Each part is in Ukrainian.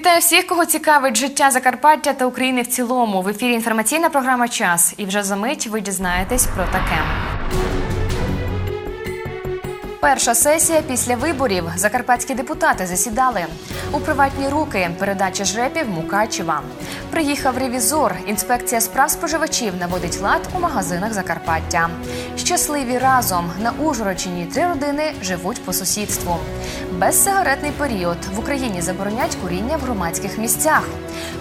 Вітаю всіх, кого цікавить життя Закарпаття та України в цілому. В ефірі інформаційна програма Час. І вже за мить ви дізнаєтесь про таке. Перша сесія після виборів. Закарпатські депутати засідали у приватні руки. Передача жрепів Мукачева. Приїхав ревізор. Інспекція справ споживачів наводить лад у магазинах Закарпаття. Щасливі разом на Ужгородщині три родини живуть по сусідству. Безсигаретний період в Україні заборонять куріння в громадських місцях.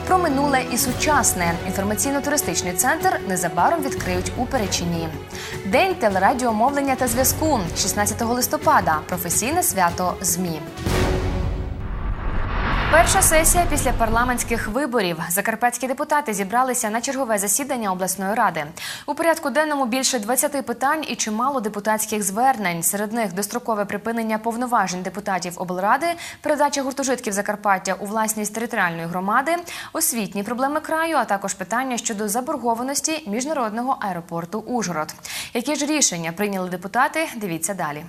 Про минуле і сучасне інформаційно-туристичний центр незабаром відкриють у Перечині. День телерадіомовлення та зв'язку 16 листопада. Професійне свято ЗМІ. Перша сесія після парламентських виборів. Закарпатські депутати зібралися на чергове засідання обласної ради. У порядку денному більше 20 питань і чимало депутатських звернень. Серед них дострокове припинення повноважень депутатів облради, передача гуртожитків Закарпаття у власність територіальної громади, освітні проблеми краю, а також питання щодо заборгованості міжнародного аеропорту Ужгород. Які ж рішення прийняли депутати? Дивіться далі.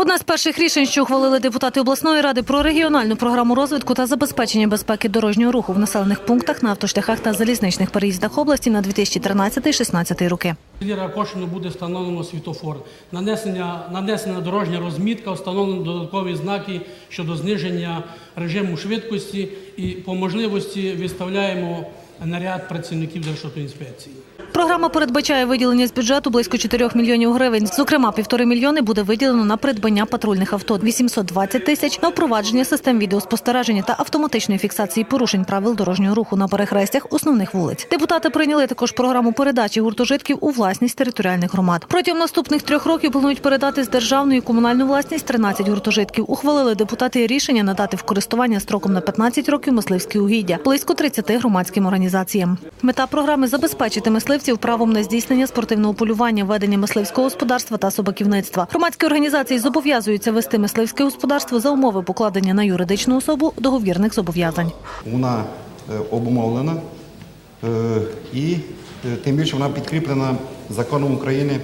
Одне з перших рішень, що ухвалили депутати обласної ради про регіональну програму розвитку та забезпечення безпеки дорожнього руху в населених пунктах на автошляхах та залізничних переїздах області на 2013-16 роки. Селі Ракошину буде встановлено світофор. Нанесення, нанесена дорожня розмітка, встановлені додаткові знаки щодо зниження режиму швидкості і по можливості виставляємо наряд працівників Державтоінспекції. Програма передбачає виділення з бюджету близько 4 мільйонів гривень. Зокрема, півтори мільйони буде виділено на придбання патрульних авто, 820 тисяч на впровадження систем відеоспостереження та автоматичної фіксації порушень правил дорожнього руху на перехрестях основних вулиць. Депутати прийняли також програму передачі гуртожитків у власність територіальних громад. Протягом наступних трьох років планують передати з державної комунальну власність 13 гуртожитків. Ухвалили депутати рішення надати в користування строком на 15 років мисливські угіддя, близько 30 громадським організаціям. Мета програми забезпечити мисливців правом на здійснення спортивного полювання, ведення мисливського господарства та собаківництва. Громадські організації зобов'язуються вести мисливське господарство за умови покладення на юридичну особу договірних зобов'язань. Вона е, обумовлена е, і е, тим більше вона підкріплена законом України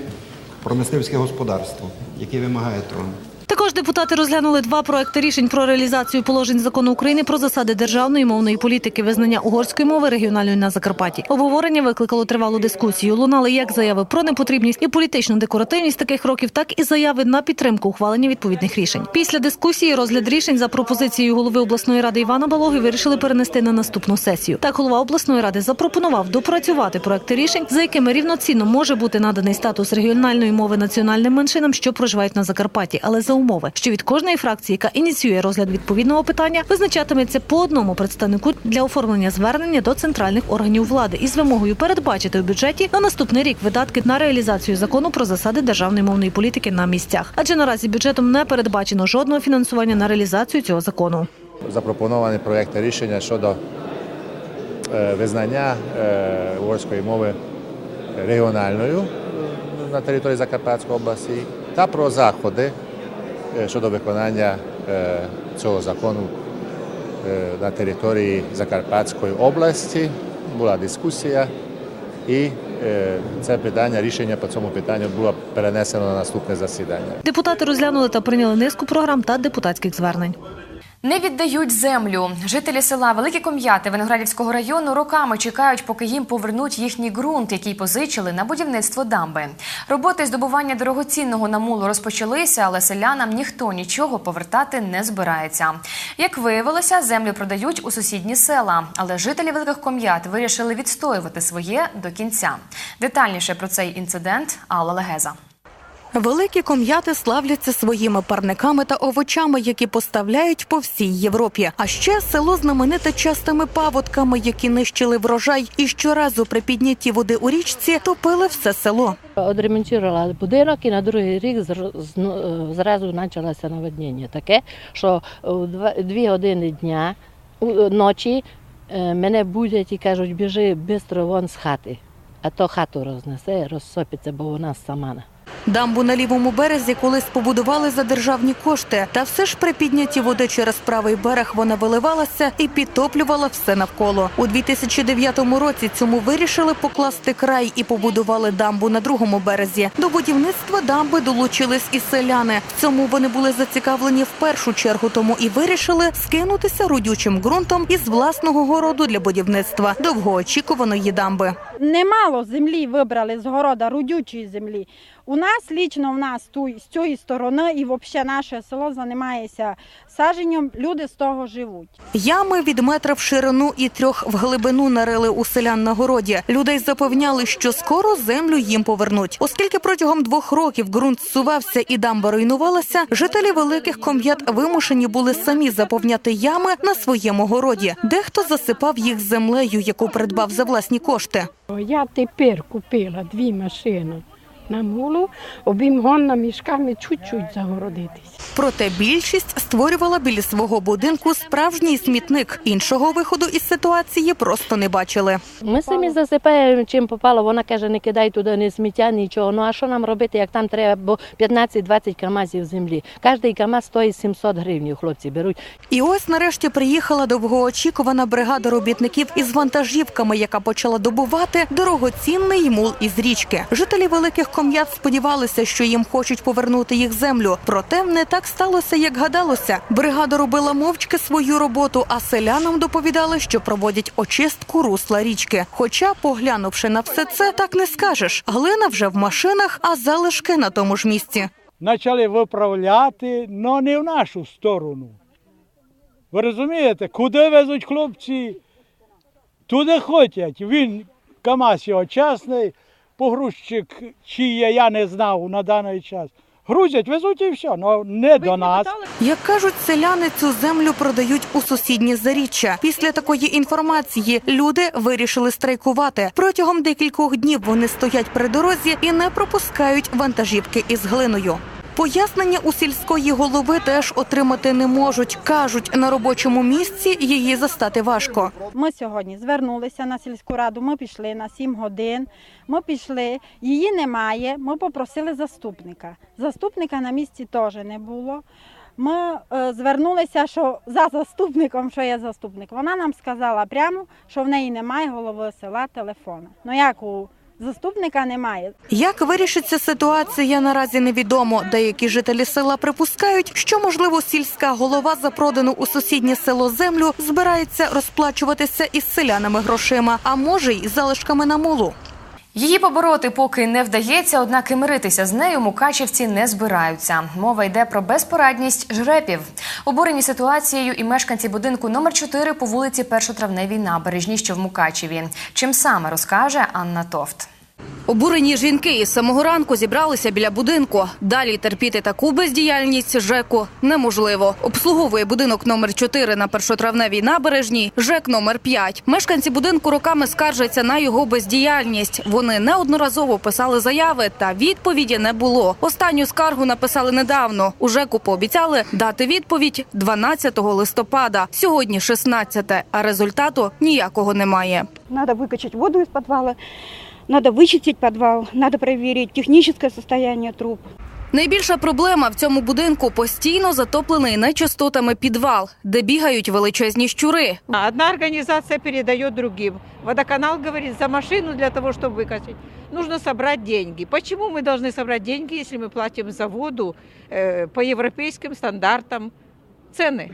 про мисливське господарство, який вимагає того. Також депутати розглянули два проекти рішень про реалізацію положень закону України про засади державної мовної політики, визнання угорської мови регіональної на Закарпатті. Обговорення викликало тривалу дискусію. Лунали як заяви про непотрібність і політичну декоративність таких років, так і заяви на підтримку ухвалення відповідних рішень. Після дискусії розгляд рішень за пропозицією голови обласної ради Івана Балоги вирішили перенести на наступну сесію. Так голова обласної ради запропонував допрацювати проекти рішень, за якими рівноцінно може бути наданий статус регіональної мови національним меншинам, що проживають на Закарпатті, але за умови, що від кожної фракції, яка ініціює розгляд відповідного питання, визначатиметься по одному представнику для оформлення звернення до центральних органів влади із вимогою передбачити у бюджеті на наступний рік видатки на реалізацію закону про засади державної мовної політики на місцях. Адже наразі бюджетом не передбачено жодного фінансування на реалізацію цього закону. Запропоновані проекти рішення щодо е, визнання е, угорської мови регіональною на території Закарпатської області та про заходи щодо виконання цього закону на території Закарпатської області. Була дискусія і це питання, рішення по цьому питанню було перенесено на наступне засідання. Депутати розглянули та прийняли низку програм та депутатських звернень. Не віддають землю. Жителі села Великі Ком'яти Виноградівського району роками чекають, поки їм повернуть їхній ґрунт, який позичили на будівництво дамби. Роботи здобування дорогоцінного намулу розпочалися, але селянам ніхто нічого повертати не збирається. Як виявилося, землю продають у сусідні села, але жителі Великих Ком'ят вирішили відстоювати своє до кінця. Детальніше про цей інцидент Алла Легеза. Великі ком'яти славляться своїми парниками та овочами, які поставляють по всій Європі. А ще село знамените частими паводками, які нищили врожай, і щоразу при піднятті води у річці топили все село. Одремонтувала будинок і на другий рік е, зразу почалося наводнення. Таке, що у дві години дня ночі е, мене будять і кажуть, біжи швидко вон з хати, а то хату рознесе, розсопиться, бо вона сама. Дамбу на лівому березі колись побудували за державні кошти, та все ж при піднятті води через правий берег вона виливалася і підтоплювала все навколо. У 2009 році цьому вирішили покласти край і побудували дамбу на другому березі. До будівництва дамби долучились і селяни. В цьому вони були зацікавлені в першу чергу, тому і вирішили скинутися родючим ґрунтом із власного городу для будівництва довгоочікуваної дамби. Немало землі вибрали з города родючої землі. У нас лічно в нас ту, з цієї сторони і взагалі наше село займається садженням, люди з того живуть. Ями від метра в ширину і трьох в глибину нарили у селян на городі. Людей запевняли, що скоро землю їм повернуть. Оскільки протягом двох років ґрунт зсувався і дамба руйнувалася, жителі великих ком'ят вимушені були самі заповняти ями на своєму городі. Дехто засипав їх землею, яку придбав за власні кошти. Я тепер купила дві машини на мулу, обім гонна мішками чуть-чуть загородитись. Проте більшість створювала біля свого будинку справжній смітник. Іншого виходу із ситуації просто не бачили. Ми самі засипаємо, чим попало. Вона каже, не кидай туди ні сміття, нічого. Ну а що нам робити, як там треба бо 15-20 камазів землі? Кожний камаз стоїть 700 гривень, хлопці беруть. І ось нарешті приїхала довгоочікувана бригада робітників із вантажівками, яка почала добувати дорогоцінний мул із річки. Жителі великих ком'ят сподівалися, що їм хочуть повернути їх землю. Проте не так сталося, як гадалося. Бригада робила мовчки свою роботу, а селянам доповідали, що проводять очистку русла річки. Хоча, поглянувши на все це, так не скажеш. Глина вже в машинах, а залишки на тому ж місці. почали виправляти, але не в нашу сторону. Ви розумієте, куди везуть хлопці, туди хочуть. Він КАМАЗ його частний, погрузчик чия я не знав на даний час. Грузять, везуть і все, але не до нас. Як кажуть, селяни цю землю продають у сусідні заріччя. Після такої інформації люди вирішили страйкувати. Протягом декількох днів вони стоять при дорозі і не пропускають вантажівки із глиною. Пояснення у сільської голови теж отримати не можуть. кажуть, на робочому місці її застати важко. Ми сьогодні звернулися на сільську раду, ми пішли на 7 годин, ми пішли, її немає, ми попросили заступника. Заступника на місці теж не було. Ми е, звернулися, що за заступником, що є заступник. Вона нам сказала прямо, що в неї немає голови села телефона. Ну як у заступника немає. Як вирішиться ситуація, наразі невідомо. Деякі жителі села припускають, що можливо сільська голова за продану у сусіднє село землю збирається розплачуватися із селянами грошима, а може й залишками на мулу. Її побороти поки не вдається, однак і миритися з нею мукачівці не збираються. Мова йде про безпорадність жрепів. Обурені ситуацією і мешканці будинку номер 4 по вулиці Першотравневій набережні, що в Мукачеві. Чим саме розкаже Анна Товт. Обурені жінки із самого ранку зібралися біля будинку. Далі терпіти таку бездіяльність ЖЕКу неможливо. Обслуговує будинок номер 4 на першотравневій набережній, ЖЕК номер 5. Мешканці будинку роками скаржаться на його бездіяльність. Вони неодноразово писали заяви, та відповіді не було. Останню скаргу написали недавно. У ЖЕКу пообіцяли дати відповідь 12 листопада. Сьогодні 16, а результату ніякого немає. Надо выкачать воду из подвала, надо вычистить подвал, надо проверить техническое состояние труб. Найбільша проблема в цьому будинку постійно затоплений нечистотами підвал, де бігають величезні щури. Одна организация передает другим. Водоканал говорит, за машину для того, чтобы выкачать, нужно собрать деньги. Почему мы должны собрать деньги, если мы платим за воду э, по европейским стандартам цены?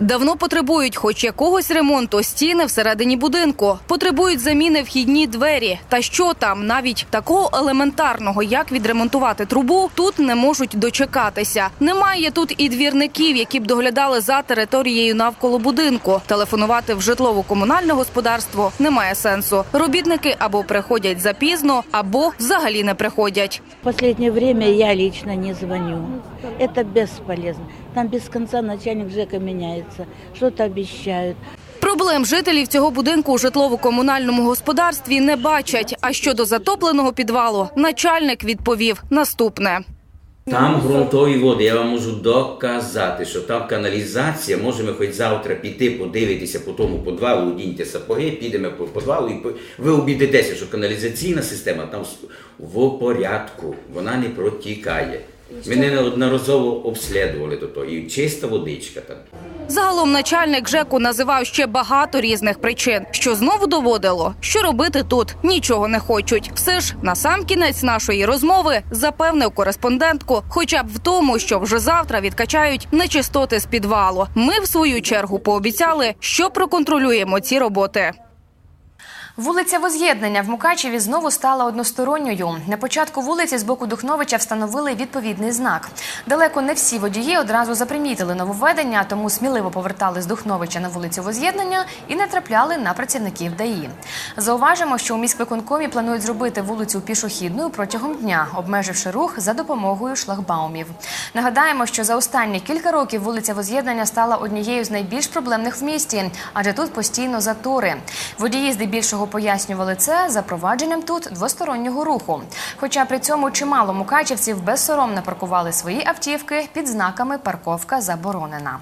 Давно потребують хоч якогось ремонту стіни всередині будинку. Потребують заміни вхідні двері. Та що там, навіть такого елементарного, як відремонтувати трубу, тут не можуть дочекатися. Немає тут і двірників, які б доглядали за територією навколо будинку. Телефонувати в житлово-комунальне господарство немає сенсу. Робітники або приходять запізно, або взагалі не приходять. В последнее время я лично не звоню. Это бесполезно. Там без конца начальник ЖЭКа меняется, что-то обещают. Проблем жителів цього будинку у житлово-комунальному господарстві не бачать. А щодо затопленого підвалу, начальник відповів наступне. Там ґрунтові води. Я вам можу доказати, що там каналізація. Можемо хоч завтра піти, подивитися по тому подвалу, одіньте сапоги, підемо по подвалу і по- ви обідетеся, що каналізаційна система там в порядку, вона не протікає. Мене неодноразово обслідували до того. І чиста водичка там. Загалом начальник ЖЕКу називав ще багато різних причин, що знову доводило, що робити тут нічого не хочуть. Все ж на сам кінець нашої розмови запевнив кореспондентку, хоча б в тому, що вже завтра відкачають нечистоти з підвалу. Ми в свою чергу пообіцяли, що проконтролюємо ці роботи. Вулиця Воз'єднання в Мукачеві знову стала односторонньою. На початку вулиці з боку Духновича встановили відповідний знак. Далеко не всі водії одразу запримітили нововведення, тому сміливо повертали з Духновича на вулицю Воз'єднання і не трапляли на працівників ДАІ. Зауважимо, що у міськвиконкомі планують зробити вулицю пішохідною протягом дня, обмеживши рух за допомогою шлагбаумів. Нагадаємо, що за останні кілька років вулиця Воз'єднання стала однією з найбільш проблемних в місті, адже тут постійно затори. Водії здебільшого пояснювали це запровадженням тут двостороннього руху. Хоча при цьому чимало мукачівців безсоромно паркували свої автівки під знаками парковка заборонена.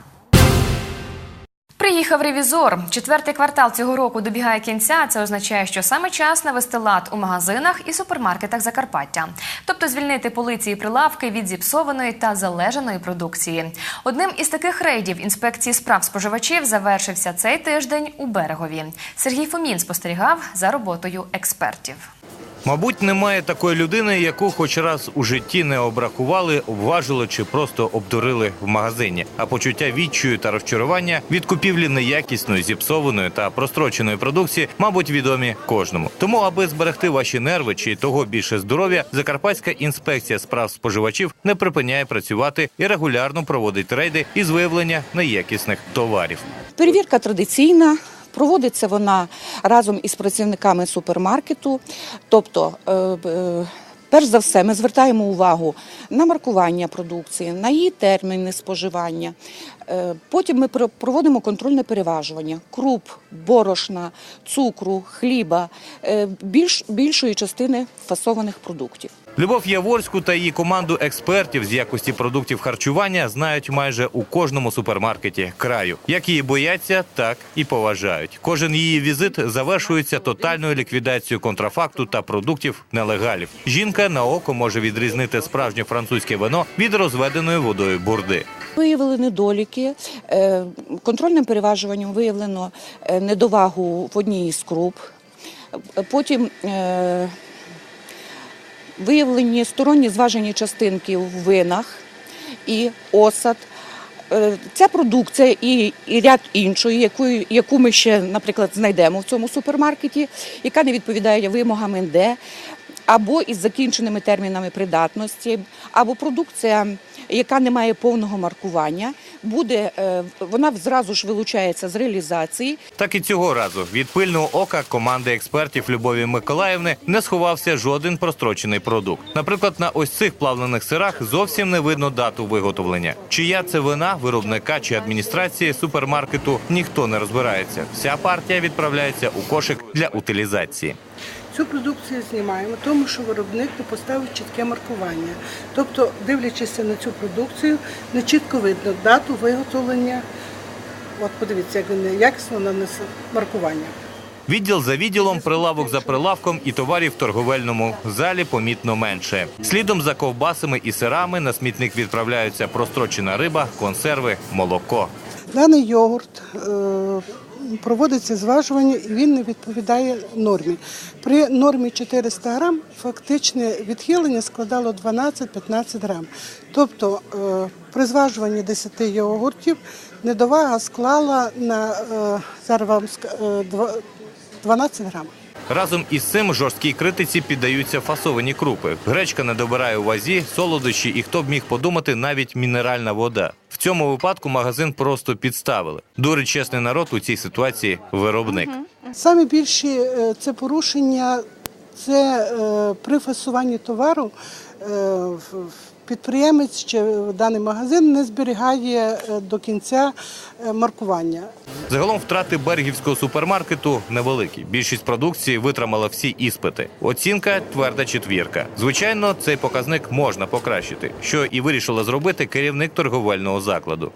Приїхав ревізор. Четвертий квартал цього року добігає кінця. Це означає, що саме час навести лад у магазинах і супермаркетах Закарпаття, тобто звільнити полиці і прилавки від зіпсованої та залежаної продукції. Одним із таких рейдів інспекції справ споживачів завершився цей тиждень у берегові. Сергій Фомін спостерігав за роботою експертів. Мабуть, немає такої людини, яку хоч раз у житті не обрахували, обважили чи просто обдурили в магазині. А почуття відчаю та розчарування від купівлі неякісної, зіпсованої та простроченої продукції, мабуть, відомі кожному. Тому, аби зберегти ваші нерви чи того більше здоров'я, Закарпатська інспекція справ споживачів не припиняє працювати і регулярно проводить рейди із виявлення неякісних товарів. Перевірка традиційна. Проводиться вона разом із працівниками супермаркету. Тобто, е, е, перш за все, ми звертаємо увагу на маркування продукції, на її терміни споживання. Е, Потім ми проводимо контрольне переважування круп, борошна, цукру, хліба, більш, більшої частини фасованих продуктів. Любов Яворську та її команду експертів з якості продуктів харчування знають майже у кожному супермаркеті краю. Як її бояться, так і поважають. Кожен її візит завершується тотальною ліквідацією контрафакту та продуктів нелегалів. Жінка на око може відрізнити справжнє французьке вино від розведеної водою бурди. Виявили недоліки. Е, Контрольним переважуванням виявлено е, недовагу в одній із круп. Е, Потім виявлені сторонні зважені частинки в винах і осад. Е, Ця продукція і, ряд іншої, яку, яку ми ще, наприклад, знайдемо в цьому супермаркеті, яка не відповідає вимогам НД, або із закінченими термінами придатності, або продукція, яка не має повного маркування, буде е, вона зразу ж вилучається з реалізації. Так і цього разу від пильного ока команди експертів Любові Миколаївни не сховався жоден прострочений продукт. Наприклад, на ось цих плавлених сирах зовсім не видно дату виготовлення. Чия це вина виробника чи адміністрації супермаркету ніхто не розбирається. Вся партія відправляється у кошик для утилізації. Цю продукцію знімаємо, тому що виробник не поставив чітке маркування. Тобто, дивлячись на цю продукцію, не чітко видно дату виготовлення. От подивіться, як він якісно нанесе маркування. Відділ за відділом, прилавок за прилавком і товарів в торговельному залі помітно менше. Слідом за ковбасами і сирами на смітник відправляються прострочена риба, консерви, молоко. Даний йогурт е, проводиться зважування і він не відповідає нормі. При нормі 400 грам фактичне відхилення складало 12-15 грам. Тобто е, при зважуванні 10 йогуртів недовага склала на е, зараз вам ска- е, два- 12 грам. Разом із цим жорсткій критиці піддаються фасовані крупи. Гречка не добирає у вазі, солодощі і хто б міг подумати, навіть мінеральна вода. Цьому випадку магазин просто підставили. Дурить чесний народ у цій ситуації виробник. Саме більші е, це порушення це е, при фасуванні товару е, підприємець чи даний магазин не зберігає е, до кінця е, маркування. Загалом втрати берегівського супермаркету невеликі. Більшість продукції витримала всі іспити. Оцінка тверда четвірка. Звичайно, цей показник можна покращити, що і вирішила зробити керівник торговельного закладу.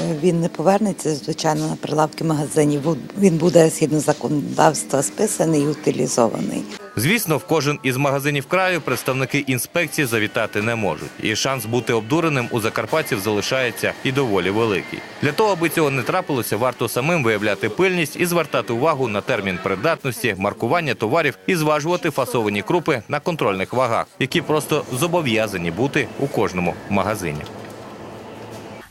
Е, Він не повернеться, звичайно, на прилавки магазинів. Він буде згідно законодавства списаний і утилізований. Звісно, в кожен із магазинів краю представники інспекції завітати не можуть, і шанс бути обдуреним у закарпатців залишається і доволі великий. Для того, аби цього не трапилося, варто самим виявляти пильність і звертати увагу на термін придатності, маркування товарів і зважувати фасовані крупи на контрольних вагах, які просто зобов'язані бути у кожному магазині.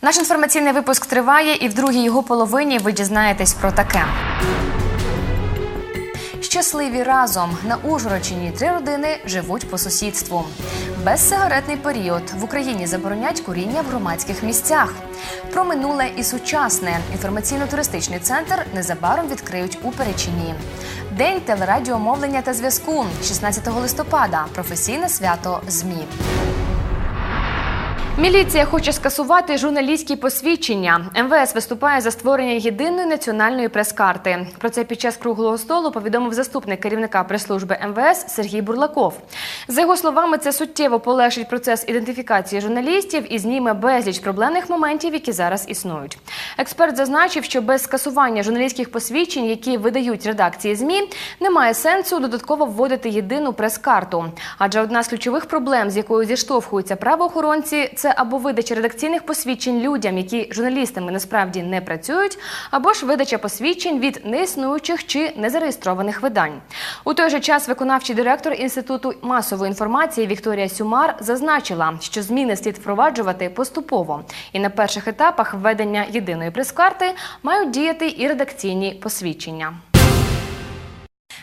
Наш інформаційний випуск триває, і в другій його половині ви дізнаєтесь про таке. Щасливі разом на Ужгородщині три родини живуть по сусідству. Безсигаретний період в Україні заборонять куріння в громадських місцях. Про минуле і сучасне інформаційно-туристичний центр незабаром відкриють у Перечині. День телерадіомовлення та зв'язку 16 листопада. Професійне свято ЗМІ. Міліція хоче скасувати журналістські посвідчення. МВС виступає за створення єдиної національної прес-карти. Про це під час круглого столу повідомив заступник керівника прес-служби МВС Сергій Бурлаков. За його словами, це суттєво полегшить процес ідентифікації журналістів і зніме безліч проблемних моментів, які зараз існують. Експерт зазначив, що без скасування журналістських посвідчень, які видають редакції ЗМІ, немає сенсу додатково вводити єдину прес-карту. Адже одна з ключових проблем, з якою зіштовхуються правоохоронці, це або видача редакційних посвідчень людям, які журналістами насправді не працюють, або ж видача посвідчень від неіснуючих чи незареєстрованих видань. У той же час виконавчий директор інституту масової інформації Вікторія Сюмар зазначила, що зміни слід впроваджувати поступово, і на перших етапах введення єдиної прес-карти мають діяти і редакційні посвідчення.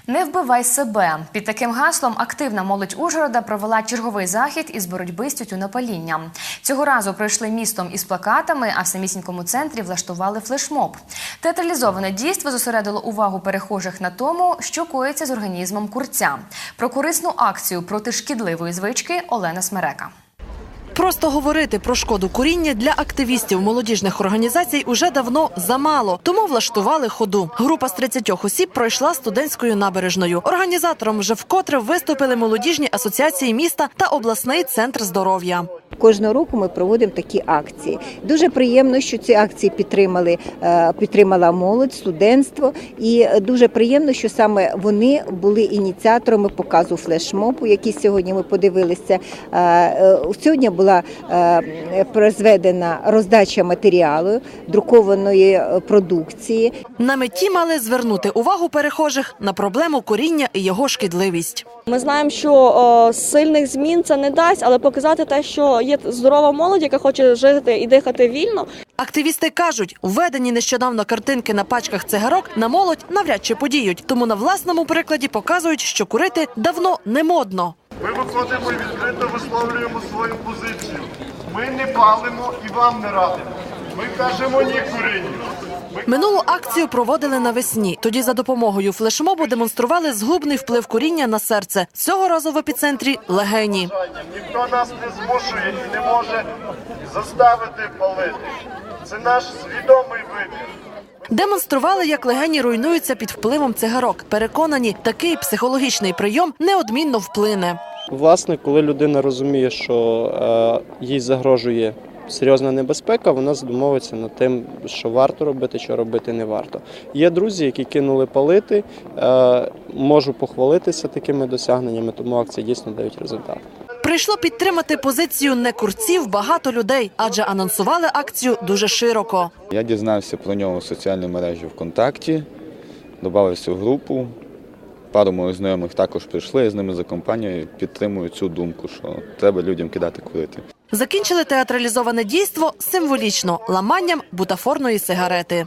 Не вбивай себе під таким гаслом активна молодь Ужгорода провела черговий захід із боротьби з тютюнопалінням. Цього разу пройшли містом із плакатами, а в самісінькому центрі влаштували флешмоб. Театралізоване дійство зосередило увагу перехожих на тому, що коїться з організмом курця. Про корисну акцію проти шкідливої звички Олена Смерека. Просто говорити про шкоду куріння для активістів молодіжних організацій уже давно замало, тому влаштували ходу. Група з 30 осіб пройшла студентською набережною. Організатором вже вкотре виступили молодіжні асоціації міста та обласний центр здоров'я. Кожного року ми проводимо такі акції. Дуже приємно, що ці акції підтримали е, підтримала молодь, студентство, і дуже приємно, що саме вони були ініціаторами показу флешмобу, який сьогодні ми подивилися. Е, е, Сьогодні була призведена роздача матеріалу друкованої продукції. На меті мали звернути увагу перехожих на проблему куріння і його шкідливість. Ми знаємо, що сильних змін це не дасть, але показати те, що є здорова молодь, яка хоче жити і дихати вільно. Активісти кажуть, введені нещодавно картинки на пачках цигарок на молодь навряд чи подіють, тому на власному прикладі показують, що курити давно не модно. Ми виходимо і відкрито висловлюємо свою позицію. Ми не палимо і вам не радимо. Ми кажемо ні курінню. Минулу акцію проводили навесні. Тоді за допомогою флешмобу демонстрували згубний вплив куріння на серце. Цього разу в епіцентрі легені. Ніхто нас не змушує і не може заставити палити. Це наш свідомий вибір. Демонстрували, як легені руйнуються під впливом цигарок. Переконані, такий психологічний прийом неодмінно вплине. Власне, коли людина розуміє, що е, їй загрожує серйозна небезпека, вона задумовується над тим, що варто робити, що робити не варто. Є друзі, які кинули палити. Е, можу похвалитися такими досягненнями, тому акції дійсно дають результат. Прийшло підтримати позицію некурців багато людей, адже анонсували акцію дуже широко. Я дізнався про нього в соціальній мережі ВКонтакті, додався в групу. Пару моїх знайомих також прийшли, з ними за компанією підтримую цю думку, що треба людям кидати курити. Закінчили театралізоване дійство символічно ламанням бутафорної сигарети.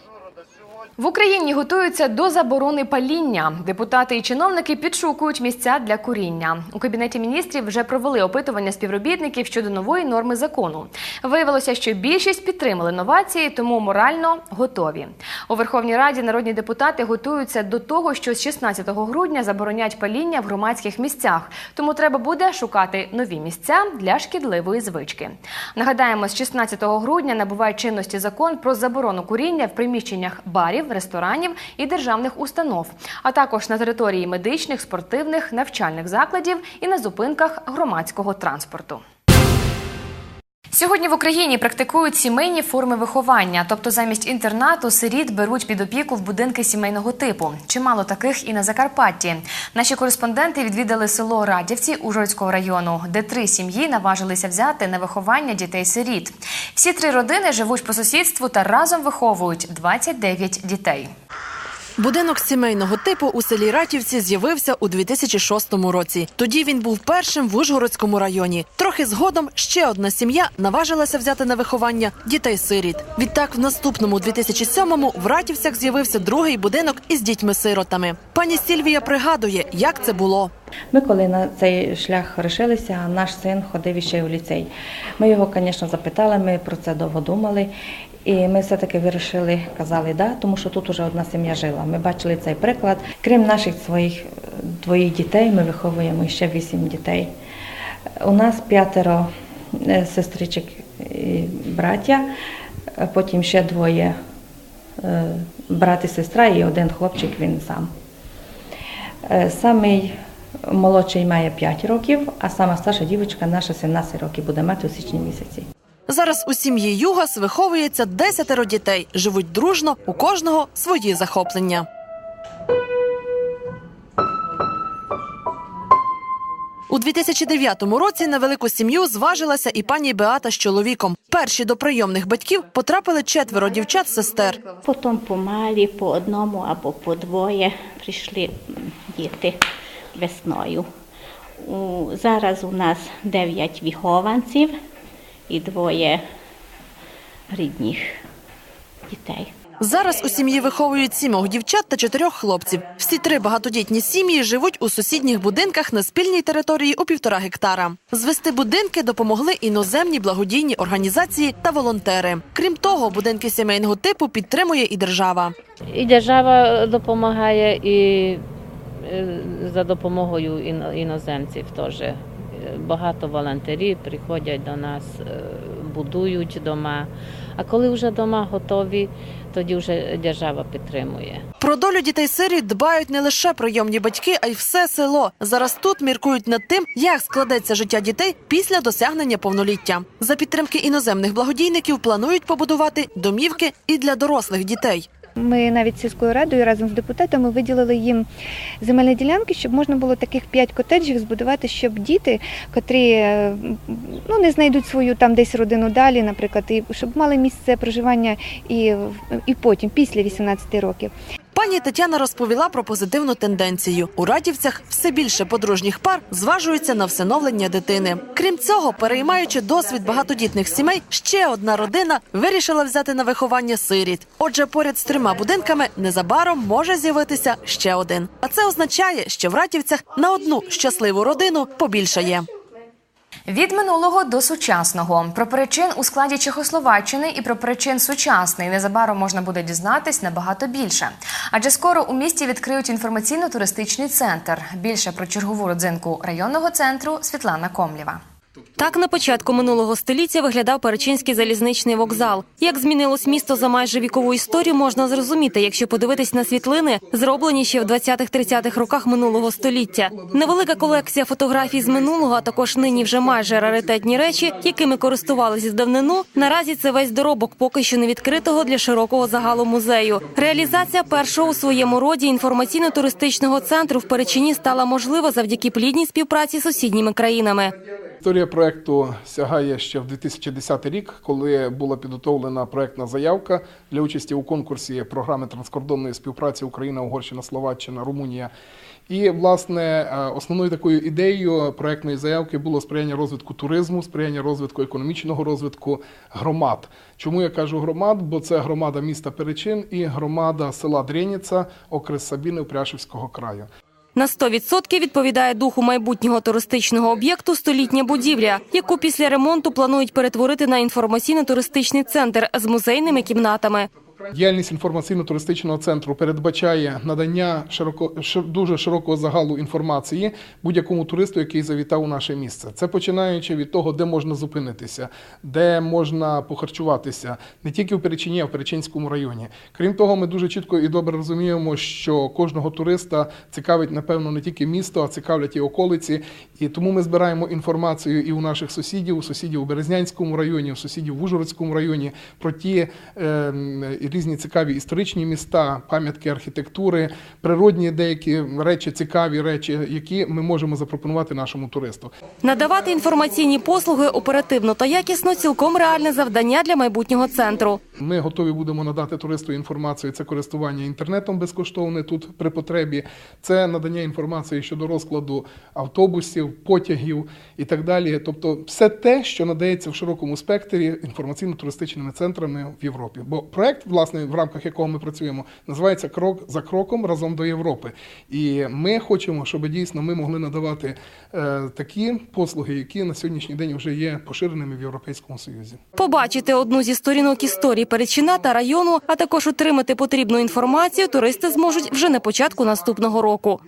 В Україні готуються до заборони паління. Депутати і чиновники підшукують місця для куріння. У кабінеті міністрів вже провели опитування співробітників щодо нової норми закону. Виявилося, що більшість підтримали новації, тому морально готові. У Верховній Раді народні депутати готуються до того, що з 16 грудня заборонять паління в громадських місцях. Тому треба буде шукати нові місця для шкідливої звички. Нагадаємо, з 16 грудня набуває чинності закон про заборону куріння в приміщеннях барів, ресторанів і державних установ, а також на території медичних, спортивних, навчальних закладів і на зупинках громадського транспорту. Сьогодні в Україні практикують сімейні форми виховання, тобто замість інтернату сиріт беруть під опіку в будинки сімейного типу. Чимало таких і на Закарпатті. Наші кореспонденти відвідали село Радівці Ужгородського району, де три сім'ї наважилися взяти на виховання дітей-сиріт. Всі три родини живуть по сусідству та разом виховують 29 дітей. Будинок сімейного типу у селі Ратівці з'явився у 2006 році. Тоді він був першим в Ужгородському районі. Трохи згодом ще одна сім'я наважилася взяти на виховання дітей-сиріт. Відтак, в наступному 2007-му в Ратівцях з'явився другий будинок із дітьми-сиротами. Пані Сільвія пригадує, як це було. Ми, коли на цей шлях вирішилися, наш син ходив іще в ліцей. Ми його, звісно, запитали, ми про це довго думали. І ми все-таки вирішили, казали да, тому що тут вже одна сім'я жила. Ми бачили цей приклад. Крім наших своїх двоїх дітей, ми виховуємо ще вісім дітей. У нас п'ятеро е, сестричок і браття, потім ще двоє е, брат і сестра, і один хлопчик він сам. Е, Самий молодший має 5 років, а сама старша дівчинка наша 17 років буде мати у січні місяці. Зараз у сім'ї Югас виховується десятеро дітей. Живуть дружно, у кожного свої захоплення. У 2009 році на велику сім'ю зважилася і пані Беата з чоловіком. Перші до прийомних батьків потрапили четверо дівчат-сестер. Потім помалі по одному або по двоє прийшли діти весною. Зараз у нас дев'ять вихованців і двоє рідних дітей. Зараз у сім'ї виховують сімох дівчат та чотирьох хлопців. Всі три багатодітні сім'ї живуть у сусідніх будинках на спільній території у півтора гектара. Звести будинки допомогли іноземні благодійні організації та волонтери. Крім того, будинки сімейного типу підтримує і держава. І держава допомагає, і е, за допомогою іно- іноземців теж. Багато волонтерів приходять до нас, е, будують дома. А коли вже дома готові, тоді вже держава підтримує. Про долю дітей сиріт дбають не лише прийомні батьки, а й все село. Зараз тут міркують над тим, як складеться життя дітей після досягнення повноліття. За підтримки іноземних благодійників планують побудувати домівки і для дорослих дітей. Ми навіть сільською радою разом з депутатами виділили їм земельні ділянки, щоб можна було таких п'ять котеджів збудувати, щоб діти, котрі е, ну, не знайдуть свою там десь родину далі, наприклад, і щоб мали місце проживання і, і потім, після 18 років. Пані Тетяна розповіла про позитивну тенденцію. У Радівцях все більше подружніх пар зважуються на всиновлення дитини. Крім цього, переймаючи досвід багатодітних сімей, ще одна родина вирішила взяти на виховання сиріт. Отже, поряд з трьома будинками незабаром може з'явитися ще один. А це означає, що в Ратівцях на одну щасливу родину побільшає. Від минулого до сучасного про причин у складі Чехословаччини і про причин сучасний незабаром можна буде дізнатись набагато більше. Адже скоро у місті відкриють інформаційно-туристичний центр. Більше про чергову родзинку районного центру Світлана Комлєва. Так на початку минулого століття виглядав Перечинський залізничний вокзал. Як змінилось місто за майже вікову історію, можна зрозуміти, якщо подивитись на світлини, зроблені ще в 20-30-х роках минулого століття. Невелика колекція фотографій з минулого, а також нині вже майже раритетні речі, якими користувалися з давнину. Наразі це весь доробок поки що не відкритого для широкого загалу музею. Реалізація першого у своєму роді інформаційно-туристичного центру в Перечині стала можлива завдяки плідній співпраці з сусідніми країнами. Історія проекту сягає ще в 2010 рік, коли була підготовлена проектна заявка для участі у конкурсі програми транскордонної співпраці Україна, Угорщина, Словаччина, Румунія І власне е, основною такою ідеєю проектної заявки було сприяння розвитку туризму, сприяння розвитку економічного розвитку громад. Чому я кажу громад? Бо це громада міста Перечин і громада села Дрєніця, окрес Сабіни Пряшівського краю. На 100% відповідає духу майбутнього туристичного об'єкту столітня будівля, яку після ремонту планують перетворити на інформаційно-туристичний центр з музейними кімнатами. Діяльність інформаційно-туристичного центру передбачає надання широко ши- дуже широкого загалу інформації будь-якому туристу, який завітав у наше місце. Це починаючи від того, де можна зупинитися, де можна похарчуватися, не тільки в Перечині, а в Перечинському районі. Крім того, ми дуже чітко і добре розуміємо, що кожного туриста цікавить, напевно, не тільки місто, а цікавлять і околиці. І тому ми збираємо інформацію і у наших сусідів, у сусідів у Березнянському районі, у сусідів в Ужгородському районі про ті е, різні цікаві історичні міста, пам'ятки архітектури, природні деякі речі, цікаві речі, які ми можемо запропонувати нашому туристу. Надавати інформаційні послуги оперативно та якісно цілком реальне завдання для майбутнього центру. Ми готові будемо надати туристу інформацію. Це користування інтернетом безкоштовне тут при потребі. Це надання інформації щодо розкладу автобусів, потягів і так далі. Тобто, все те, що надається в широкому спектрі інформаційно-туристичними центрами в Європі. Бо проект, власне, в рамках якого ми працюємо, називається Крок за кроком разом до Європи. І ми хочемо, щоб дійсно ми могли надавати е, такі послуги, які на сьогоднішній день вже є поширеними в Європейському Союзі. Побачити одну зі сторінок історії Перечина та району, а також отримати потрібну інформацію, туристи зможуть вже на початку наступного року.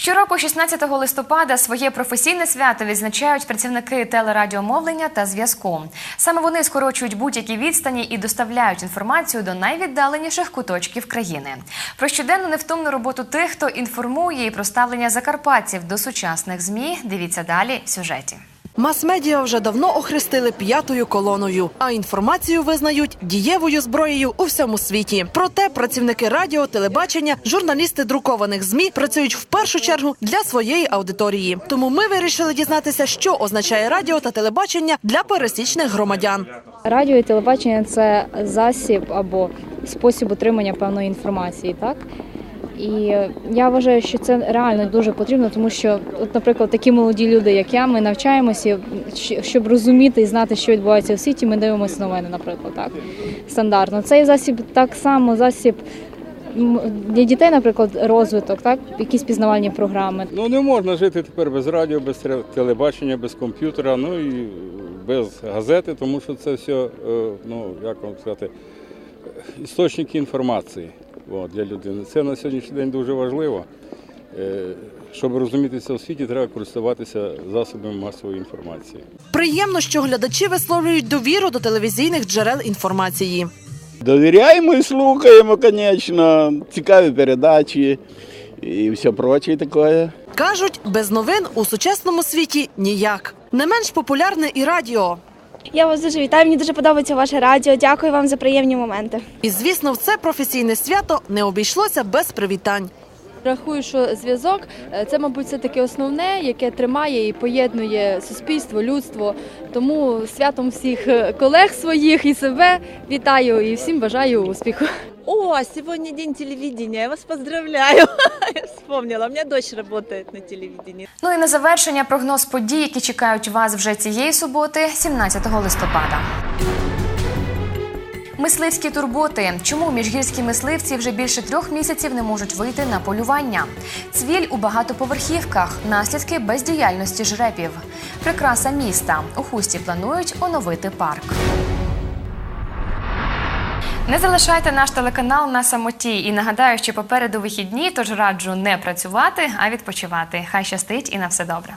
Щороку, 16 листопада, своє професійне свято відзначають працівники телерадіомовлення та зв'язку. Саме вони скорочують будь-які відстані і доставляють інформацію до найвіддаленіших куточків країни. Про щоденну невтомну роботу тих, хто інформує і про ставлення закарпатців до сучасних змі. Дивіться далі в сюжеті. Мас-медіа вже давно охрестили п'ятою колоною, а інформацію визнають дієвою зброєю у всьому світі. Проте працівники радіо, телебачення, журналісти друкованих змі працюють в першу чергу для своєї аудиторії. Тому ми вирішили дізнатися, що означає радіо та телебачення для пересічних громадян. Радіо і телебачення це засіб або спосіб отримання певної інформації, так? І я вважаю, що це реально дуже потрібно, тому що, от, наприклад, такі молоді люди, як я, ми навчаємося, щоб розуміти і знати, що відбувається у світі, ми дивимося новини, наприклад, так стандартно. Цей засіб так само засіб для дітей, наприклад, розвиток, так, якісь пізнавальні програми. Ну не можна жити тепер без радіо, без телебачення, без комп'ютера, ну і без газети, тому що це все, ну як вам сказати, істочники інформації для людини. Це на сьогоднішній день дуже важливо. Е, Щоб розумітися у світі, треба користуватися засобами масової інформації. Приємно, що глядачі висловлюють довіру до телевізійних джерел інформації. Довіряємо і слухаємо, звісно, цікаві передачі і все проче таке. Кажуть, без новин у сучасному світі ніяк. Не менш популярне і радіо. Я вас дуже вітаю. Мені дуже подобається ваше радіо. Дякую вам за приємні моменти. І звісно, в це професійне свято не обійшлося без привітань. Рахую, що зв'язок е, це, мабуть, все таке основне, яке тримає і поєднує суспільство, людство. Тому святом всіх е, колег своїх і себе вітаю і всім бажаю успіху. О, сегодня день телевидения. Я вас поздравляю. Вспомнила. У меня дочь работает на телевидении. Ну і на завершення прогноз подій, які чекають вас вже цієї суботи, 17 листопада. Мисливські турботи. Чому міжгірські мисливці вже більше трьох місяців не можуть вийти на полювання? Цвіль у багатоповерхівках. Наслідки бездіяльності жрепів. Прикраса міста. У хусті планують оновити парк. Не залишайте наш телеканал на самоті. І нагадаю, що попереду вихідні, тож раджу не працювати, а відпочивати. Хай щастить і на все добре.